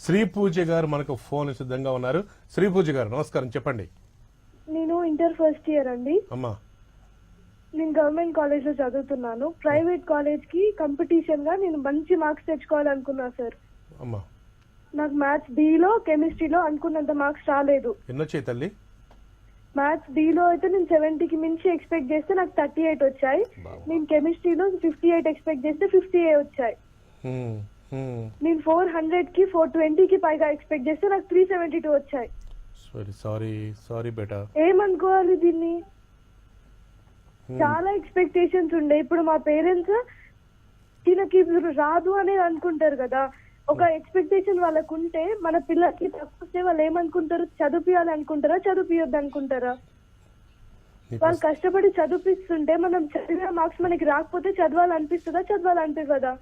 శ్రీ పూజ గారు మనకు ఫోన్ సిద్ధంగా ఉన్నారు. శ్రీ పూజ గారు నమస్కారం. చెప్పండి. నేను ఇంటర్ ఫస్ట్ ఇయర్ అండి. అమ్మా. నేను గవర్నమెంట్ కాలేజ్లో చదువుతున్నాను. ప్రైవేట్ కాలేజ్కి కాంపిటీషన్గా నేను మంచి మార్క్స్ తెచ్చుకోవాలనుకున్నా సార్. అమ్మా. నాకు మ్యాథ్స్ బి లో కెమిస్ట్రీలో అనుకున్నంత మార్క్స్ రాలేదు. ఎన్నొచ్చాయి తల్లి? మ్యాథ్స్ బి లో అయితే నేను సెవెంటీకి మించి ఎక్స్పెక్ట్ చేస్తే నాకు థర్టీ ఎయిట్ వచ్చాయి. నేను కెమిస్ట్రీలో ఫిఫ్టీ ఎయిట్ ఎక్స్పెక్ట్ చేస్తే ఫిఫ్టీ ఏ వచ్చాయి. ఫోర్ హండ్రెడ్కి ఫోర్ ట్వంటీకి పైగా ఎక్స్పెక్ట్ చేస్తే నాకు త్రీ సెవెంటీ టూ వచ్చాయి సారీ సారీ సారీ బేటా ఏమనుకోవాలి దీన్ని చాలా ఎక్స్పెక్టేషన్స్ ఉండే ఇప్పుడు మా పేరెంట్స్ ఇది రాదు అని అనుకుంటారు కదా ఒక ఎక్స్పెక్టేషన్ వాళ్ళకు ఉంటే మన పిల్లలకి తక్కువ వస్తే వాళ్ళు ఏమనుకుంటారు చదివియాలి అనుకుంటారా చదివియొద్దు అనుకుంటారా వాళ్ళు కష్టపడి చదివిస్తుంటే మనం చదివిన మార్క్స్ మనకి రాకపోతే చదవాలనిపిస్తుందా చదవాలనిపించదా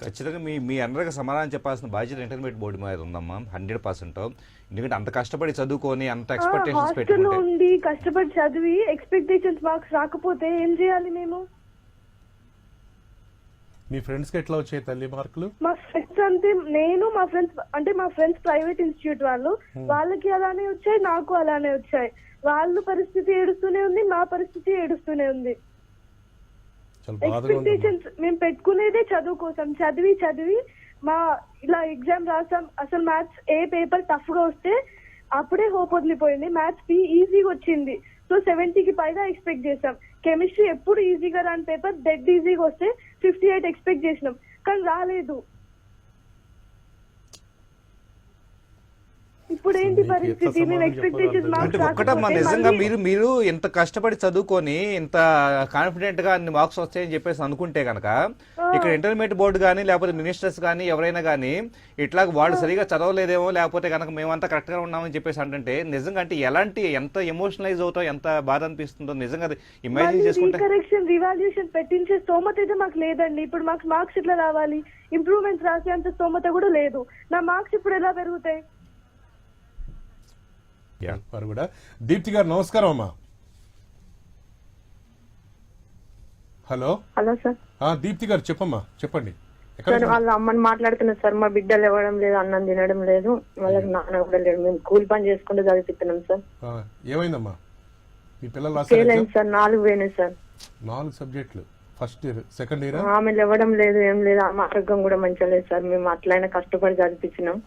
ఖచ్చితంగా మీ మీ అందరికి సమాధానం చెప్పాల్సిన బాధ్యత ఇంటర్మీడియట్ బోర్డు మీద ఉందమ్మా హండ్రెడ్ పర్సెంట్ ఎందుకంటే అంత కష్టపడి చదువుకొని అంత ఎక్స్పెక్టేషన్స్ పెట్టుకుంటే ఉండి కష్టపడి చదివి ఎక్స్పెక్టేషన్స్ మార్క్స్ రాకపోతే ఏం చేయాలి మేము? మీ ఫ్రెండ్స్కి ఎట్లా వచ్చాయి తల్లి మార్కులు? మా ఫ్రెండ్స్ అంతే నేను మా ఫ్రెండ్స్ అంటే మా ఫ్రెండ్స్ ప్రైవేట్ ఇన్స్టిట్యూట్ వాళ్ళు. వాళ్ళకి అలానే వచ్చాయి నాకు అలానే వచ్చాయి. వాళ్ళ పరిస్థితి ఏడుస్తూనే ఉంది మా పరిస్థితి ఏడుస్తూనే ఉంది. ఎక్స్పెక్టేషన్స్ మేము పెట్టుకునేదే చదువు కోసం. చదివి చదివి మా ఇలా ఎగ్జామ్ రాసాం. అసలు మ్యాథ్స్ ఏ పేపర్ టఫ్గా వస్తే అప్పుడే హోప్ వదిలిపోయింది. మ్యాథ్స్ బి ఈజీగా వచ్చింది. సో సెవెంటీకి పైగా ఎక్స్పెక్ట్ చేసాం. కెమిస్ట్రీ ఎప్పుడు ఈజీగా రాని పేపర్ డెడ్ ఈజీగా వస్తే ఫిఫ్టీ ఎయిట్ ఎక్స్పెక్ట్ చేసినాం. కానీ రాలేదు. ఇప్పుడు ఏంటి పరిస్థితి? మేము అంటే మార్క్స్ ఒక్కటమ్మా నిజంగా మీరు మీరు ఇంత కష్టపడి చదువుకొని ఇంత కాన్ఫిడెంట్గా అన్ని మార్క్స్ వస్తాయని చెప్పేసి అనుకుంటే కనుక ఇక్కడ ఇంటర్మీడియట్ బోర్డు కానీ లేకపోతే మినిస్టర్స్ కానీ ఎవరైనా కానీ ఇట్లా వాళ్ళు సరిగా చదవలేదేమో లేకపోతే కనుక మేమంతా కరెక్ట్గా ఉన్నామని చెప్పేసి అంటే నిజంగా అంటే ఎలాంటి ఎంత ఎమోషనలైజ్ అవుతావు ఎంత బాధ అనిపిస్తుందో నిజంగా ఇమాజిన్ చేసుకుంటే రీకరెక్షన్ రివాల్యూషన్ పెట్టించే స్తోమత అయితే మాకు లేదండి. ఇప్పుడు మాకు మార్క్స్ ఎట్లా రావాలి? ఇంప్రూవ్మెంట్స్ రాసే అంత స్తోమత కూడా లేదు. నా మార్క్స్ ఇప్పుడు ఎలా పెరుగుతాయి. వారు కూడా. దీప్తి గారు నమస్కారం అమ్మా. హలో? హలో సార్ ఆ దీప్తి గారు చెప్పమ్మా చెప్పండి. వాళ్ళ అమ్మని మాట్లాడుతున్నారు సార్. మా బిడ్డలు ఇవ్వడం లేదు అన్నం తినడం లేదు. వాళ్ళకి నాన్న కూడా లేడు. మేము కూలి పని చేసుకుంటూ చదివిస్తున్నాం సార్. ఆ, ఏమైందమ్మా? మీ పిల్లలు ఫెయిల్ రాశారు అయింది సార్. నాలుగు పోయినాయి సార్. నాలుగు సబ్జెక్టులు. First year second year? ఆమె ఇవ్వడం లేదు ఏం లేదు. ఆమె ఆరోగ్యం కూడా మంచిగా లేదు సార్. మేము అట్లయినా కష్టపడి చదివించినాం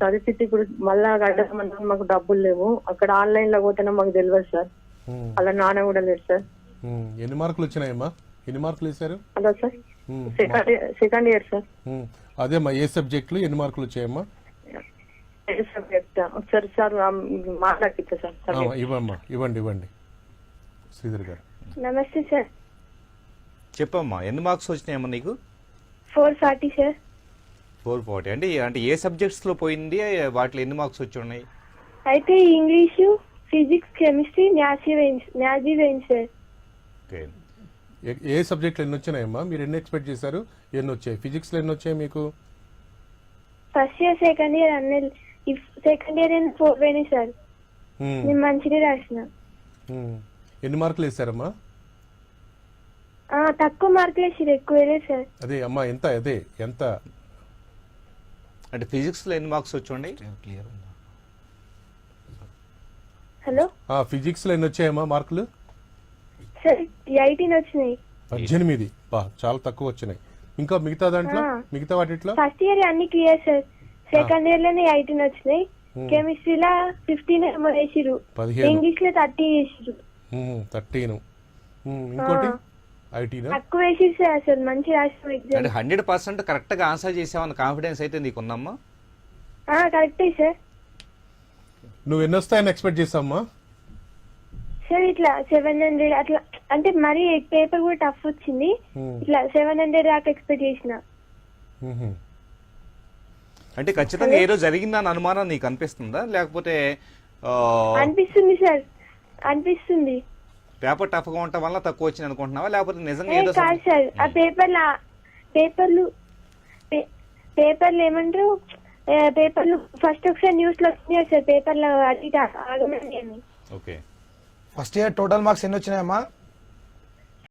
చదివిస్తే ఇప్పుడు మళ్ళా కట్టమన్నా మాకు డబ్బులు లేవు. అక్కడ ఆన్లైన్లో పోతేనే మాకు తెలియదు సార్. అలా నాన్న కూడా లేదు సార్. ఎన్ని మార్కులు వచ్చినాయమ్మా? ఎన్ని మార్కులు వేశారు? Hello sir. Second year sir. అదేమ్మా ఏ సబ్జెక్టులు ఎన్ని మార్కులు వచ్చాయమ్మా? ఏ సబ్జెక్ట్ ఒకసారి సార్ మాట్లాడితే సార్ ఇవ్వమ్మా ఇవ్వండి ఇవ్వండి. శ్రీధర్ గారు. నమస్తే సార్. చెప్పమ్మా ఎన్ని మార్క్స్ వచ్చినాయమ్మా నీకు? Four forty sir. Four forty అంటే అంటే ఏ సబ్జెక్ట్స్లో పోయింది? వాటిలో ఎన్ని మార్క్స్ వచ్చి ఉన్నాయి? అయితే English physics chemistry maths maths వేయింది sir. Okay. ఏ- సబ్జెక్టులు ఎన్ని వచ్చినాయమ్మా మీరు ఎన్ని ఎక్స్పెక్ట్ చేశారు? ఎన్ని వచ్చాయి? ఫిజిక్స్లో ఎన్ని వచ్చాయి మీకు? ఫస్ట్ ఇయర్ సెకండ్ ఇయర్ అన్ని సెకండ్ ఇయర్ ఫోర్ పోయినాయి సార్. ఉమ్, నేను మంచిగా రాసిన. ఉమ్. ఎన్ని మార్కులు వేశారమ్మా ఆ, తక్కువ మార్కులు వేసారు ఎక్కువ సార్. అదే అమ్మా ఎంత అదే ఎంత? అంటే ఫిజిక్స్లో ఎన్ని మార్క్స్ వచ్చి ఉన్నాయి హలో? ఆ ఫిజిక్స్లో ఎన్ని వచ్చాయమ్మా మార్కులు? సార్ ఎయిటీన్ వచ్చినాయి. పద్దెనిమిది. బా చాలా తక్కువ వచ్చినాయి. ఇంకా మిగతా దాంట్లో. మిగతా వాటిట్లో? ఫస్ట్ ఇయర్ అన్ని క్లియర్ సార్. సెకండ్ ఇయర్లోనే ఎయిటీన్ వచ్చినాయి. కెమిస్ట్రీలో ఫిఫ్టీన్ ఏమో వేసిరు ఇంగ్లీష్లో థర్టీ వేసిరు థర్టీన్ ఇంకోటి? ఆ. ఐటీనా తక్కువ వేసిరు సార్ అసలు మంచి రాసిన ఎగ్జామ్ అంటే హండ్రెడ్ పర్సెంట్ కరెక్ట్గా ఆన్సర్ చేసామన్న కాన్ఫిడెన్స్ అయితే నీకు ఉందమ్మా కరెక్టే సార్. నువ్వు ఎన్ని వస్తాయని ఎక్స్పెక్ట్ చేసావమ్మా? సార్ ఇట్లా సెవెన్ హండ్రెడ్ అట్లా అంటే మరీ పేపర్ కూడా టఫ్ వచ్చింది. ఇట్లా సెవెన్ హండ్రెడ్ దాకా ఎక్స్పెక్ట్ చేసిన. అంటే ఖచ్చితంగా ఏదో జరిగిందని అనుమానం నీకు అనిపిస్తుందా? లేకపోతే ఆ, అనిపిస్తుంది సార్. అనిపిస్తుంది. పేపర్ టఫ్గా ఉండటం వల్ల తక్కువ వచ్చింది అనుకుంటున్నావా? లేకపోతే నిజంగా ఏదో కాదు సార్ ఆ పేపర్ల పేపర్లు పేపర్లు ఏమంటారు? ఏ, పేపర్లు ఫస్ట్ ఒకసారి న్యూస్లో వచ్చినాయి సార్ పేపర్లో అది ఆగమని okay. First year total marks ఎన్ని వచ్చినాయమ్మా?